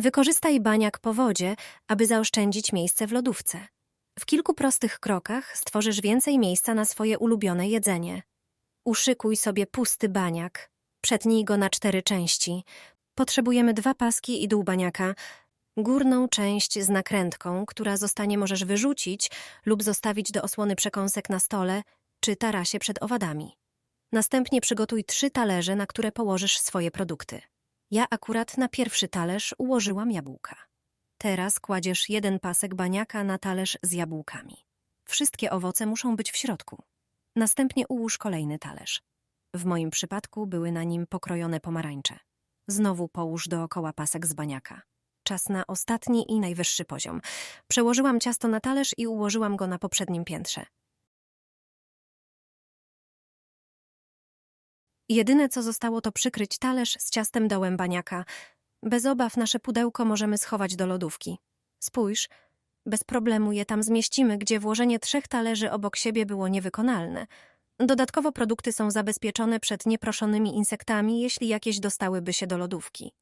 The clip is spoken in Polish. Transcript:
Wykorzystaj baniak po wodzie, aby zaoszczędzić miejsce w lodówce. W kilku prostych krokach stworzysz więcej miejsca na swoje ulubione jedzenie. Uszykuj sobie pusty baniak. Przetnij go na cztery części. Potrzebujemy dwa paski i dół baniaka. Górną część z nakrętką, która zostanie możesz wyrzucić lub zostawić do osłony przekąsek na stole czy tarasie przed owadami. Następnie przygotuj trzy talerze, na które położysz swoje produkty. Ja akurat na pierwszy talerz ułożyłam jabłka. Teraz kładziesz jeden pasek baniaka na talerz z jabłkami. Wszystkie owoce muszą być w środku. Następnie ułóż kolejny talerz. W moim przypadku były na nim pokrojone pomarańcze. Znowu połóż dookoła pasek z baniaka. Czas na ostatni i najwyższy poziom. Przełożyłam ciasto na talerz i ułożyłam go na poprzednim piętrze. Jedyne, co zostało, to przykryć talerz z ciastem dołem baniaka. Bez obaw nasze pudełko możemy schować do lodówki. Spójrz, bez problemu je tam zmieścimy, gdzie włożenie trzech talerzy obok siebie było niewykonalne. Dodatkowo produkty są zabezpieczone przed nieproszonymi insektami, jeśli jakieś dostałyby się do lodówki.